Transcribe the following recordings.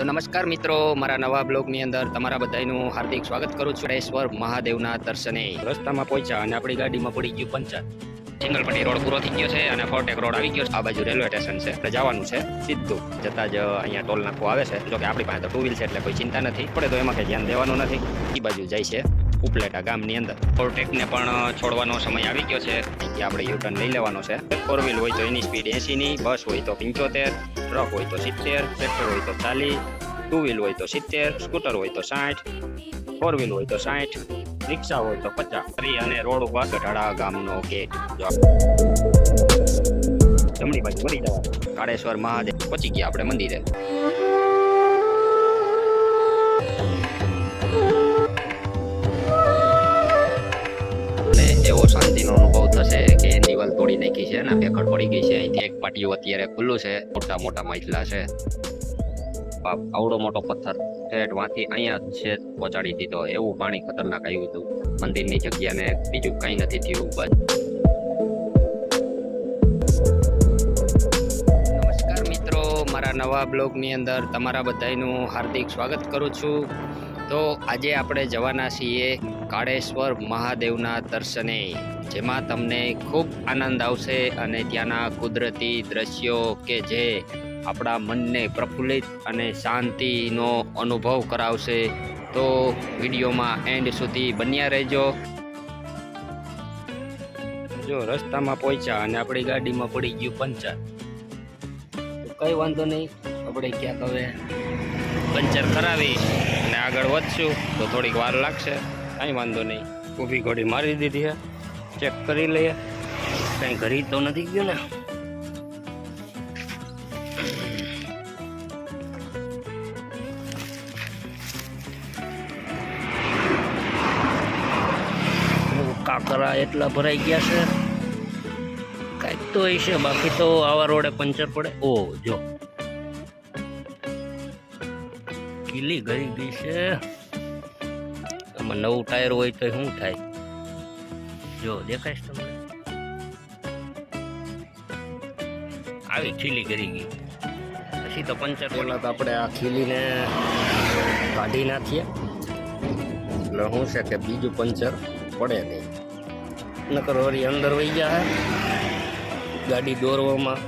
તો નમસ્કાર મિત્રો, મારા નવા બ્લોગની અંદર તમારા બધાનું હાર્દિક સ્વાગત કરું છું. હરેશ્વર મહાદેવના દર્શને રસ્તામાં પહોંચ્યા અને આપણી ગાડીમાં પડી ગયું પંચર. સિંગલપટ્ટી રોડ પૂરો થઈ ગયો છે અને ફોટેક રોડ આવી ગયો છે. આ બાજુ રેલવે સ્ટેશન છે. એટલે જવાનું છે સીધું. જતા જ અહીંયા ટોલ નાખવો આવે છે. જો કે આપણી પાસે તો ટુ વ્હીલ છે એટલે કોઈ ચિંતા નથી. પડે તો એમાં કંઈ ધ્યાન દેવાનું નથી. એ બાજુ જાય છે. ઉપલેટા ગામની અંદર. ફોર્ટેકને પણ છોડવાનો સમય આવી ગયો છે. અહીંથી આપણે યુટર્ન લઈ લેવાનો છે. ફોર વ્હીલ હોય તો એની સ્પીડ એંસીની બસ હોય તો પંચોતેર ટ્રક હોય તો સિત્તેર ટ્રેક્ટર હોય તો ચાલીસ ટુ વ્હીલ હોય તો સિત્તેર સ્કૂટર હોય તો સાઠ ફોર વ્હીલ હોય તો સાઠ રિક્ષા હોય તો પચાસ. ફરી અને રોડ ઉપર ગઢાડા ગામનો ગેટ જમણી બાજુ વળી જવા. કાળેશ્વર મહાદેવ પહોંચી ગયા આપણે મંદિરે. શાંતિનો અનુભવ થશે કે દિવાલ તોડી નાખી છે અને ભેખડ પડી ગઈ છે. અહીંથી એક પાટિયું અત્યારે ખુલ્લું છે. મોટા મોટા મહિલા છે. આવડો મોટો પથ્થર ઠેઠ વાંથી અહીંયા છે પહોંચાડી દીધો એવું પાણી ખતરનાક આવ્યું હતું. મંદિરની જગ્યાને બીજું કંઈ નથી થયું. બસ. નમસ્કાર મિત્રો. મારા નવા બ્લોગની અંદર તમારા બધાનું હાર્દિક સ્વાગત કરું છું. તો આજે આપણે જવાના છીએ કાળેશ્વર મહાદેવના દર્શને, જેમાં તમને ખૂબ આનંદ આવશે અને ત્યાંના કુદરતી દ્રશ્યો કે જે આપણા મનને પ્રફુલ્લિત અને શાંતિનો અનુભવ કરાવશે. તો વિડીયોમાં એન્ડ સુધી બન્યા રહેજો. જો રસ્તામાં પહોંચ્યા અને આપણી ગાડીમાં પડી ગયું પંચર, તો કઈ વાંધો નહીં, આપણે ક્યાંક હવે પંચર કરાવી અને આગળ વધશું, તો થોડીક વાર લાગશે. કાંઈ વાંધો નહીં. ઊભી ઘોડી મારી દીધી છે ચેક કરી લઈએ. કાંઈ ઘરી તો નથી ગયું ને? કાકરા એટલા ભરાઈ ગયા છે. કાંઈક તો હશે બાકી તો આવા રોડે પંચર પડે. ઓ જો. કીલી ગઈ ગઈ છે આમાં નવું ટાયર હોય તો શું થાય? જો દેખાય છે તમને? આવી ખીલી કરી ગઈ. પછી તો પંચર પહેલાં તો આપણે આ ખીલીને કાઢી નાખીએ. એટલે શું છે કે બીજું પંચર પડે નહીં. નકર વળી અંદર વહી ગયા ગાડી દોરવામાં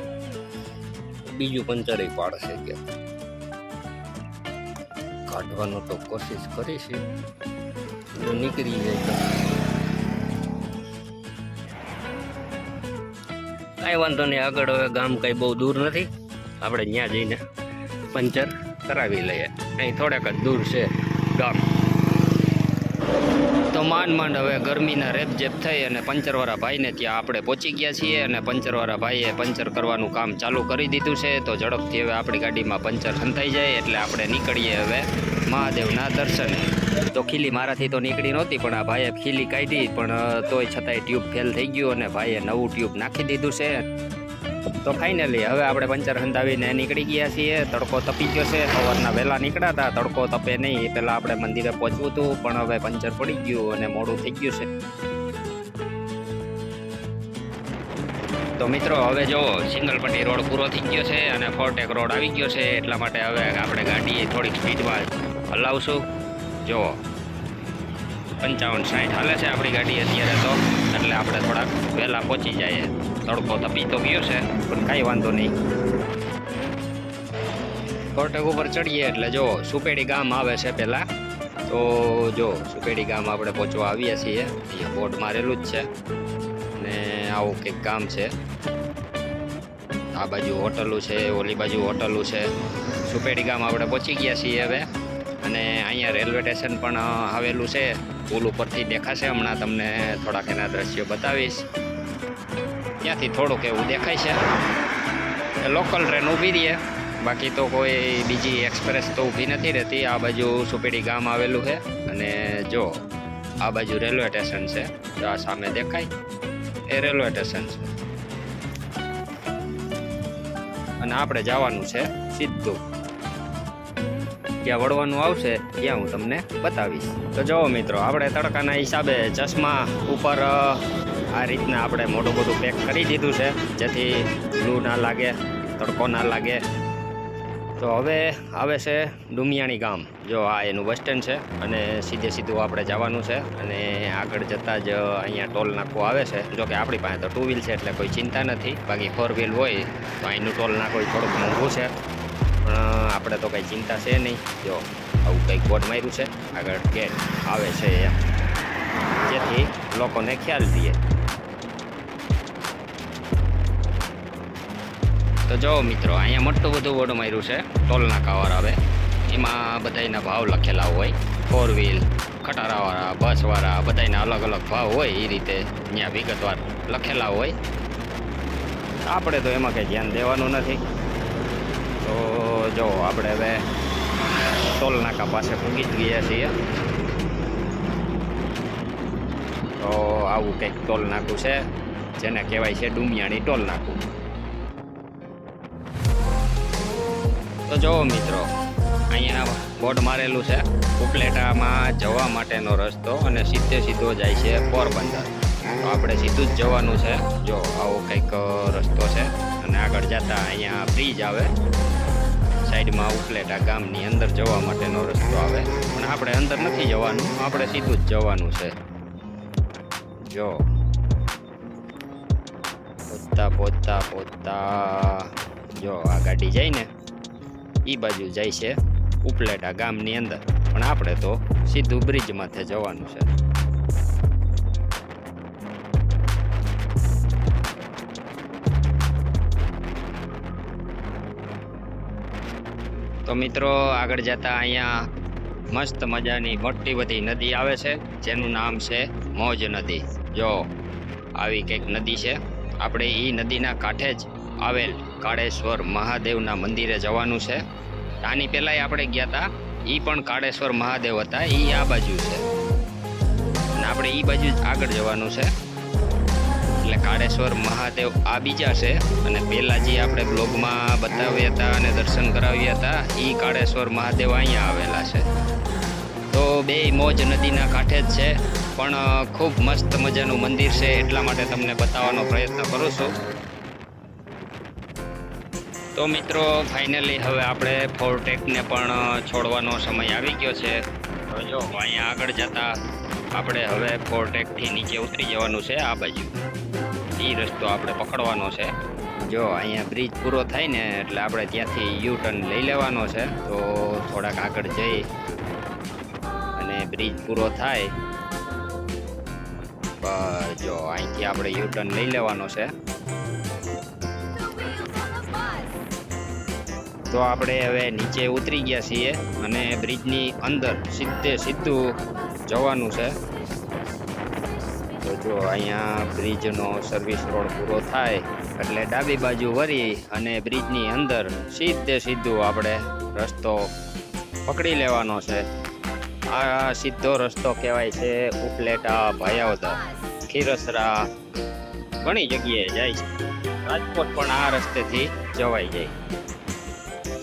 બીજું પંચર પાડશે કે. કાઢવાનો તો કોશિશ કરીશું. જો નીકળી જાય તો. કાંઈ વાંધો નહીં, આગળ હવે ગામ કાંઈ બહુ દૂર નથી. આપણે ત્યાં જઈને પંચર કરાવી લઈએ. અહીં થોડાક જ દૂર છે ગામ. તો માંડ માંડ હવે ગરમીના રેપઝેપ થઈ અને પંચરવાળા ભાઈને ત્યાં આપણે પહોંચી ગયા છીએ અને પંચરવાળા ભાઈએ પંચર કરવાનું કામ ચાલુ કરી દીધું છે. તો ઝડપથી હવે આપણી ગાડીમાં પંચર સંતાઈ જાય એટલે આપણે નીકળીએ હવે મહાદેવના દર્શને. તો ખીલી મારાથી તો નીકળી નહોતી, પણ આ ભાઈએ ખીલી કાઢી, પણ તોય છતાંય ટ્યુબ ફેલ થઈ ગયું અને ભાઈએ નવું ટ્યુબ નાખી દીધું છે. તો ફાઇનલી હવે આપણે પંચર હંધાવીને નીકળી ગયા છીએ. તડકો તપી ગયો છે. સવારના વહેલા નીકળ્યા હતા. તડકો તપે નહીં. પહેલાં આપણે મંદિરે પહોંચવું હતું, પણ હવે પંચર પડી ગયું અને મોડું થઈ ગયું છે. તો મિત્રો, હવે જો સિંગલપટ્ટી રોડ પૂરો થઈ ગયો છે અને ફોરટેક રોડ આવી ગયો છે, એટલા માટે હવે આપણે ગાડી થોડીક સ્પીડમાં હલાવશું. જો પંચાવન સાઠ હાલે છે આપણી ગાડી અત્યારે તો. એટલે આપણે થોડાક વહેલા પહોંચી જઈએ. તડકો તપી તો ગયો છે, પણ કાંઈ વાંધો નહીં. કોટક ઉપર ચડીએ એટલે જો સુપેડી ગામ આવે છે પહેલાં, તો જો સુપેડી ગામ આપણે પહોંચવા આવીએ છીએ. અહીંયા બોર્ડ મારેલું જ છે. ને આવું કંઈક ગામ છે. આ બાજુ હોટલું છે, ઓલી બાજુ હોટલું છે. સુપેડી ગામ આપણે પહોંચી ગયા છીએ હવે. અને અહીંયા રેલવે સ્ટેશન પણ આવેલું છે. પુલ ઉપરથી દેખાશે. હમણાં તમને થોડાક એના દ્રશ્યો બતાવીશ. ત્યાંથી થોડુંક એવું દેખાય છે. લોકલ ટ્રેન ઊભી રહીએ બાકી તો કોઈ બીજી એક્સપ્રેસ તો ઊભી નથી રહેતી. આ બાજુ સુપેડી ગામ આવેલું છે. અને જો, આ બાજુ રેલવે સ્ટેશન છે. તો આ સામે દેખાય. એ રેલવે સ્ટેશન છે. અને આપણે જવાનું છે સીધું. જ્યાં વળવાનું આવશે, ત્યાં હું તમને બતાવીશ. તો જુઓ મિત્રો, આપણે તડકાના હિસાબે ચશ્મા ઉપર આ રીતના આપણે મોટું બધું પેક કરી દીધું છે, જેથી લૂ ના લાગે, તડકો ના લાગે. તો હવે આવે છે ડુમિયાણી ગામ. જો આ એનું બસ સ્ટેન્ડ છે અને સીધે સીધું આપણે જવાનું છે અને આગળ જતાં જ અહીંયા ટોલ નાખવું આવે છે. જો કે આપણી પાસે તો ટુ વ્હીલ છે એટલે કોઈ ચિંતા નથી. બાકી ફોર વ્હીલ હોય તો અહીંનું ટોલ નાખવું થોડુંક મોંઘું છે. પણ આપણે તો કંઈ ચિંતા છે નહીં. જો, આવું કંઈક બોર્ડ માર્યું છે. આગળ ગેટ આવે છે એમ જેથી લોકોને ખ્યાલ દઈએ તો જો મિત્રો, અહીંયા મોટું બધું બોર્ડ માર્યું છે, ટોલનાકાવાળા આવે એમાં બધાના ભાવ લખેલા હોય. ફોર વ્હીલ ખટારાવાળા, બસવાળા બધાના અલગ અલગ ભાવ હોય એ રીતે ત્યાં વિગતવાર લખેલા હોય. આપણે તો એમાં કંઈ ધ્યાન દેવાનું નથી. તો જો આપણે હવે ટોલનાકા પાસે પૂગી જ ગયા છીએ. તો આવું કંઈક ટોલનાકું છે, જેને કહેવાય છે ડુમિયાણી ટોલનાકું તો જો મિત્રો, અહીંયા બોર્ડ મારેલું છે, ઉપલેટામાં જવા માટેનો રસ્તો અને સીધે સીધો જાય છે પોરબંદર. તો આપણે સીધું જ જવાનું છે. જો આવો કંઈક રસ્તો છે અને આગળ જતા અહીંયા બ્રિજ આવે. સાઈડમાં ઉપલેટા ગામની અંદર જવા માટેનો રસ્તો આવે. પણ આપણે અંદર નથી જવાનું, આપણે સીધું જ જવાનું છે. જો. પોતા પોતા પોતા. જો, આ ગાડી જાય ને એ બાજુ જાય છે ઉપલેટા ગામની અંદર. પણ આપણે તો સીધું બ્રિજ માથે જવાનું છે. તો મિત્રો, આગળ જતા અહીંયા મસ્ત મજાની મોટી બધી નદી આવે છે, જેનું નામ છે મોજ નદી. જો, આવી કંઈક નદી છે. આપણે એ નદીના કાંઠે જ આવેલ કાળેશ્વર મહાદેવના મંદિરે જવાનું છે. આની પહેલાંય આપણે ગયા હતા એ પણ કાળેશ્વર મહાદેવ હતા. એ આ બાજુ છે. અને આપણે એ બાજુ જ આગળ જવાનું છે. એટલે કાળેશ્વર મહાદેવ આ બીજા છે. અને પહેલાં જે આપણે બ્લોગમાં બતાવ્યા હતા અને દર્શન કરાવ્યા હતા એ કાળેશ્વર મહાદેવ અહીંયા આવેલા છે. તો બે મોજ નદીના કાંઠે જ છે. પણ ખૂબ મસ્ત મજાનું મંદિર છે એટલા માટે તમને બતાવવાનો પ્રયત્ન કરું છું. તો મિત્રો, ફાઇનલી હવે આપણે ફોરટેકને પણ છોડવાનો સમય આવી ગયો છે. જો અહીંયા આગળ જતા, આપણે હવે ફોરટેકથી નીચે ઉતરી જવાનું છે, આ બાજુ. એ રસ્તો આપણે પકડવાનો છે. જો અહીંયા બ્રિજ પૂરો થાય ને એટલે આપણે ત્યાંથી યુ ટર્ન લઈ લેવાનો છે. તો થોડાક આગળ જઈ અને બ્રિજ પૂરો થાય. બસ જો અહીંથી આપણે યુ ટર્ન લઈ લેવાનો છે. તો આપણે હવે નીચે ઉતરી ગયા છીએ અને બ્રિજની અંદર સીધે સીધું જવાનું છે. જો અહીંયા બ્રિજનો સર્વિસ રોડ પૂરો થાય, એટલે ડાબી બાજુ વળી અને બ્રિજની અંદર સીધે સીધું આપણે રસ્તો પકડી લેવાનો છે. આ સીધો રસ્તો કહેવાય છે ઉપલેટા ભાયાવદર. ખીરસરા ઘણી જગ્યાએ જાય છે. રાજકોટ પણ આ રસ્તેથી જવાઈ જાય.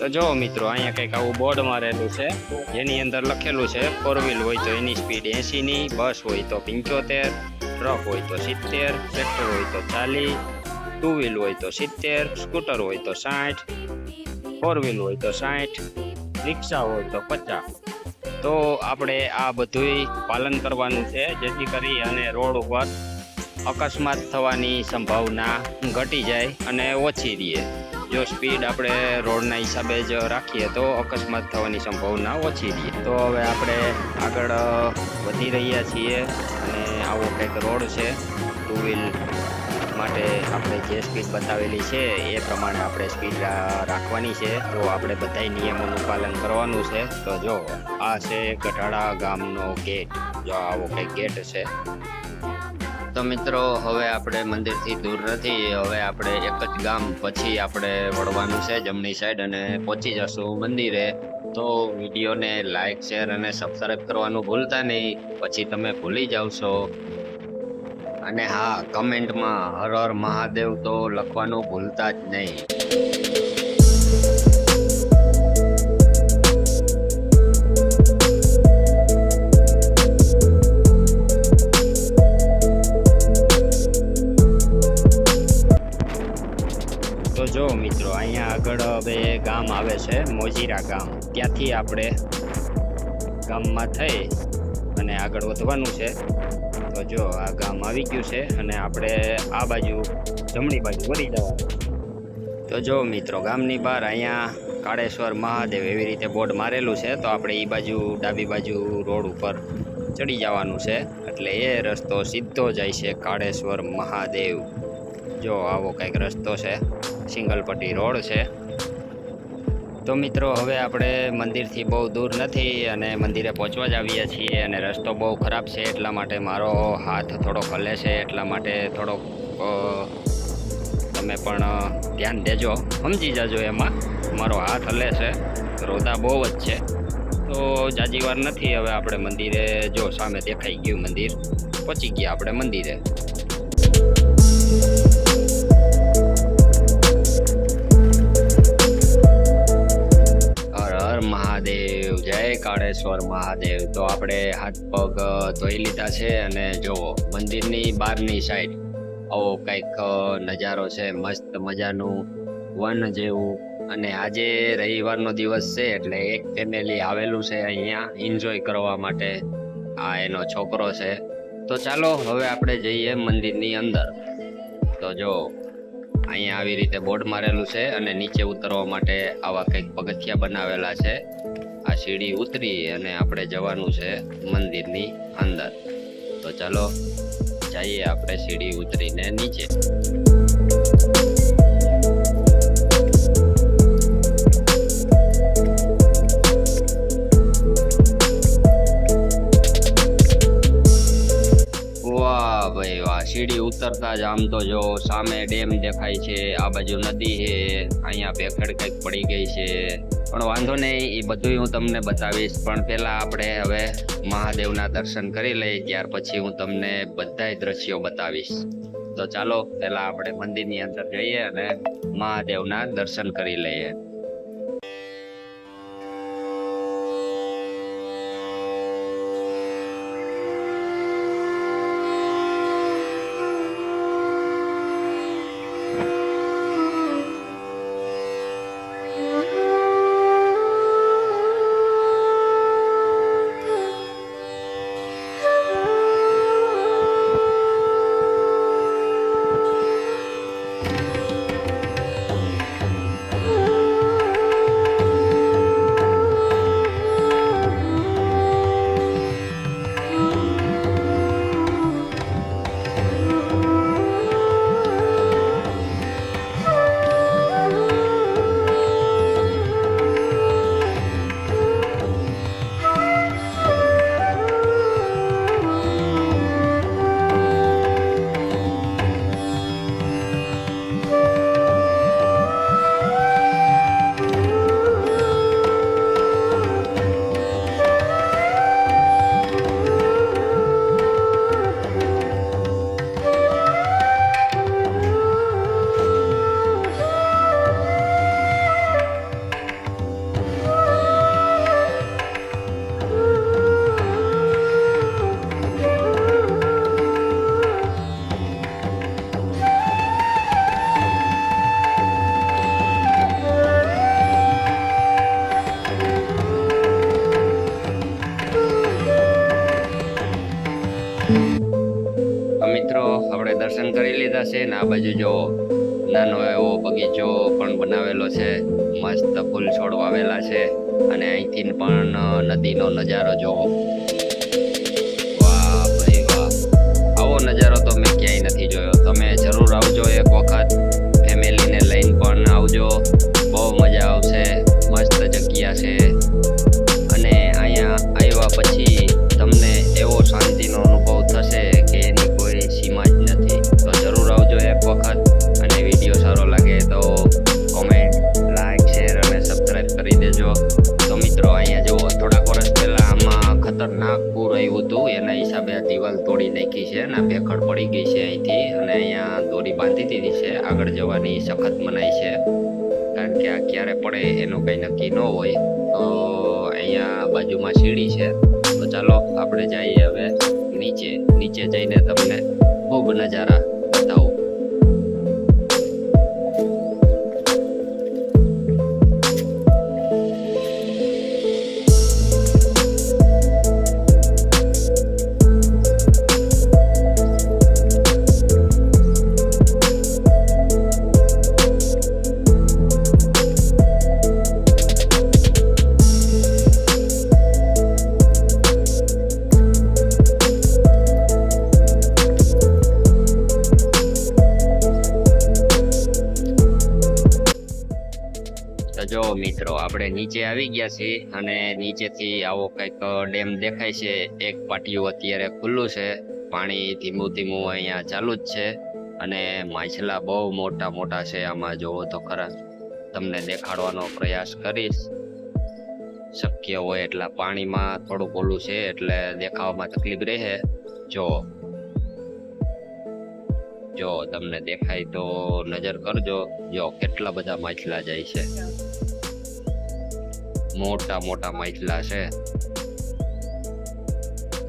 તો જો મિત્રો, અહીંયા કંઈક આવું બોર્ડ મારેલું છે. જેની અંદર લખેલું છે ફોર વ્હીલ હોય તો એની સ્પીડ એસીની બસ હોય તો પંચોતેર. ટ્રક હોય તો સિત્તેર ટ્રેક્ટર હોય તો ચાલીસ ટુ વ્હીલ હોય તો સિત્તેર સ્કૂટર હોય તો સાઠ ફોર વ્હીલ હોય તો સાઠ રિક્ષા હોય તો પચાસ. તો આપણે આ બધુંય પાલન કરવાનું છે, જેથી કરી અને રોડ ઉપર અકસ્માત થવાની સંભાવના ઘટી જાય અને ઓછી રહે. જો સ્પીડ આપણે રોડના હિસાબે જ રાખીએ તો અકસ્માત થવાની સંભાવના ઓછી રહે. તો હવે આપણે આગળ વધી રહ્યા છીએ અને આવો કંઈક રોડ છે ટુ વ્હીલ માટે આપણે જે સ્પીડ બતાવેલી છે, એ પ્રમાણે આપણે સ્પીડ રાખવાની છે. તો આપણે બધા નિયમોનું પાલન કરવાનું છે. તો જો, આ છે ગઢાડા ગામનો ગેટ જો આવો કંઈક ગેટ છે. તો મિત્રો, હવે આપણે મંદિરથી દૂર નથી. હવે આપણે એક જ ગામ પછી આપણે વળવાનું છે જમણી સાઈડ અને પહોંચી જશું મંદિરે. તો વિડીયોને લાઈક શેર અને સબસ્ક્રાઈબ કરવાનું ભૂલતા નહીં. પછી તમે ભૂલી જાવ છો. અને હા કમેન્ટમાં હર હર મહાદેવ તો લખવાનું ભૂલતા જ નહીં. જો મિત્રો, અહીંયા આગળ હવે ગામ આવે છે, મોજીરા ગામ. ત્યાંથી આપણે ગામમાં થઈ અને આગળ વધવાનું છે. તો જો, આ ગામ આવી ગયું છે અને આપણે આ બાજુ, જમણી બાજુ વળી જવાનું. તો જો મિત્રો, ગામની બહાર અહીંયા કાળેશ્વર મહાદેવ એવી રીતે બોર્ડ મારેલું છે, તો આપણે એ બાજુ, ડાબી બાજુ રોડ ઉપર ચડી જવાનું છે. એટલે એ રસ્તો સીધો જાય છે કાળેશ્વર મહાદેવ. જો, આવો કંઈક રસ્તો છે. સિંગલ પટ્ટી રોડ છે. તો મિત્રો, હવે આપણે મંદિરથી બહુ દૂર નથી અને મંદિરે પહોંચવા જ આવીએ છીએ અને રસ્તો બહુ ખરાબ છે, એટલા માટે મારો હાથ થોડો હલે છે, એટલા માટે થોડોક તમે પણ ધ્યાન દેજો. સમજી જાજો એમાં, મારો હાથ હલે છે રોદા બહુ જ છે. તો જાજીવાર નથી, હવે આપણે મંદિરે, જો સામે દેખાઈ ગયું મંદિર, પહોંચી ગયા આપણે મંદિરે. કાળેશ્વર મહાદેવ. તો આપણે હાથ, પગ ધોઈ લીધા છે અને જુઓ મંદિરની બહારની સાઈડ આવો કંઈક નજારો છે, મસ્ત મજાનું વન જેવું. અને આજે રવિવારનો દિવસ છે એટલે એક ફેમિલી આવેલું છે અહીંયા એન્જોય કરવા માટે. આ એનો છોકરો છે. તો ચાલો હવે આપણે જઈએ મંદિરની અંદર. તો જો, અહીંયા આવી રીતે બોર્ડ મારેલું છે અને નીચે ઉતરવા માટે આવા કંઈક પગથિયા બનાવેલા છે. આ સીડી ઉતરી અને આપણે જવાનું છે મંદિરની અંદર. તો ચાલો, જઈએ આપણે સીડી ઉતરીને નીચે. સીડી ઉતરતા જ આમ તો જો સામે ડેમ દેખાય છે, આ બાજુ નદી છે, અહીંયા ભેખડ કંઈક પડી ગઈ છે. પણ વાંધો નહીં, એ બધું હું તમને બતાવીશ. પણ પહેલાં આપણે હવે મહાદેવના દર્શન કરી લઈએ, ત્યાર પછી હું તમને બધાય દ્રશ્યો બતાવીશ. તો ચાલો, પહેલાં આપણે મંદિરની અંદર જઈએ અને મહાદેવના દર્શન કરી લઈએ. મિત્રો, આપણે દર્શન કરી લીધા છે ને આ બાજુ જો નાનો એવો બગીચો પણ બનાવેલો છે. મસ્ત ફૂલ છોડ વાવેલા છે અને અહીંથી પણ નદીનો નજારો જોવો. વાહ ભાઈ વાહ આવો નજારો તો મેં ક્યાંય નથી જોયો. તમે જરૂર આવજો એક વખત. ફેમિલીને લઈને પણ આવજો. આગળ જવાની સખત મનાઈ છે. કારણ કે આ ક્યારે પડે એનું કંઈ નક્કી ન હોય, તો અહીંયા બાજુમાં સીડી છે. તો ચાલો, આપણે જઈએ હવે નીચે. નીચે જઈને તમને ખૂબ નજારા નીચે આવી ગયા છીએ અને નીચેથી આવો કંઈક ડેમ દેખાય છે. એક પાટિયું અત્યારે ખુલ્લું છે. પાણી ધીમું ધીમું અહીંયા ચાલુ જ છે અને માછલા બહુ મોટા મોટા છે. આમાં જોવો તો ખરા તમને દેખાડવાનો પ્રયાસ કરીશ. શક્ય હોય એટલા પાણીમાં થોડું ઓલું છે એટલે દેખાવામાં તકલીફ રહે. જો જો તમને દેખાય તો નજર કરજો. જો, કેટલા બધા માછલા જાય છે. મોટા મોટા માછલા છે.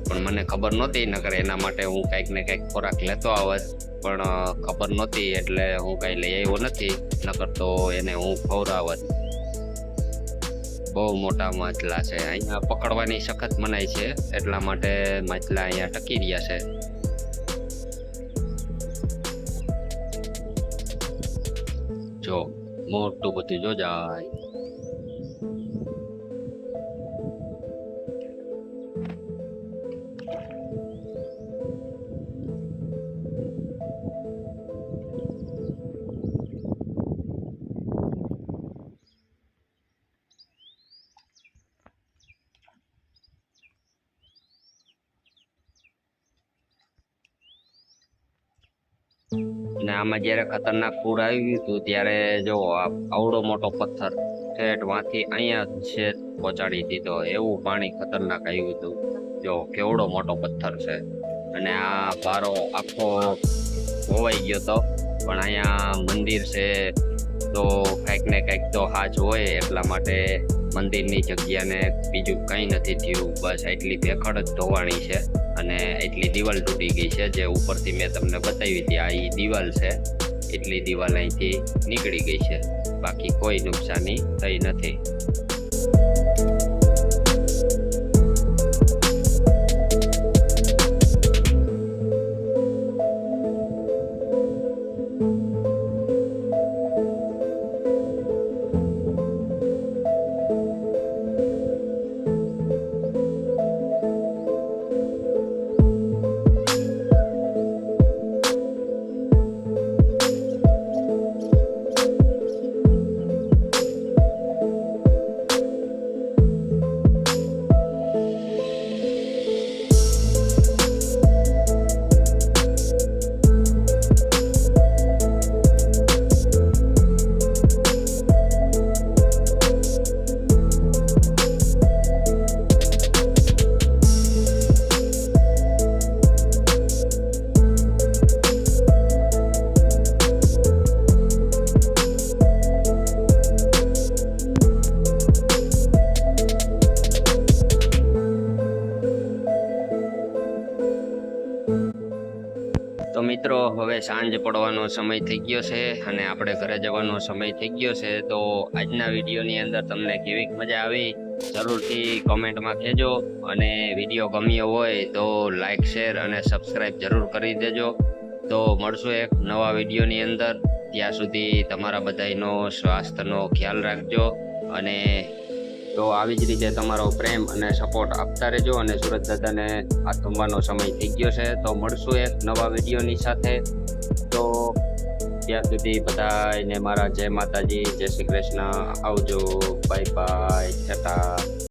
પણ મને ખબર નહોતી, નકર એના માટે હું કંઈક ને કંઈક ખોરાક લેતો આવત. પણ ખબર નહોતી એટલે હું કાંઈ લઈ આવ્યો નથી, નકર તો એને હું ખવડાવત. બહુ મોટા માછલા છે. અહીંયા પકડવાની સખત મનાય છે, એટલા માટે માછલા અહીંયા ટકી રહ્યા છે. જો, મોટું બધું જો જાય. અને આમાં જ્યારે ખતરનાક પૂર આવ્યું હતું, ત્યારે જો આવડો મોટો પથ્થર ઠેઠ વાંથી અહીંયા છે પહોંચાડી દીધો. એવું પાણી ખતરનાક આવ્યું હતું. જો, કેવડો મોટો પથ્થર છે. અને આ પારો આખો હોવાઈ ગયો તો, પણ અહીંયા મંદિર છે, તો કંઈક ને કંઈક તો હાજ હોય, એટલા માટે મંદિરની જગ્યાને બીજું કંઈ નથી થયું. બસ એટલી ભેખડ જ ધોવાણી છે. અને એટલી દિવાલ તૂટી ગઈ છે જે ઉપરથી મેં તમને બતાવી હતી, આ એ દિવાલ છે, એટલી દિવાલ અહીંથી નીકળી ગઈ છે. બાકી કોઈ નુકસાની થઈ નથી. સમય થઈ ગયો છે અને આપણે ઘરે જવાનો સમય થઈ ગયો છે, તો આજના વિડીયોની અંદર તમને કેવી મજા આવી, જરૂરથી કોમેન્ટમાં કહેજો અને વીડિયો ગમ્યો હોય તો લાઈક, શેર અને સબસ્ક્રાઈબ જરૂર કરી દેજો. તો મળશું એક નવા વિડીયોની અંદર. ત્યાં સુધી તમારા બધાનો સ્વાસ્થ્યનો ખ્યાલ રાખજો અને તો આવી જ રીતે તમારો પ્રેમ અને સપોર્ટ આપતા રહેજો અને સુરત દાદાને આ થંભવાનો સમય થઈ ગયો છે. તો મળશું એક નવા વિડીયોની સાથે. તો ત્યાં સુધી બધાને મારા જય માતાજી, જય શ્રી કૃષ્ણ. આવજો. Bye bye Tata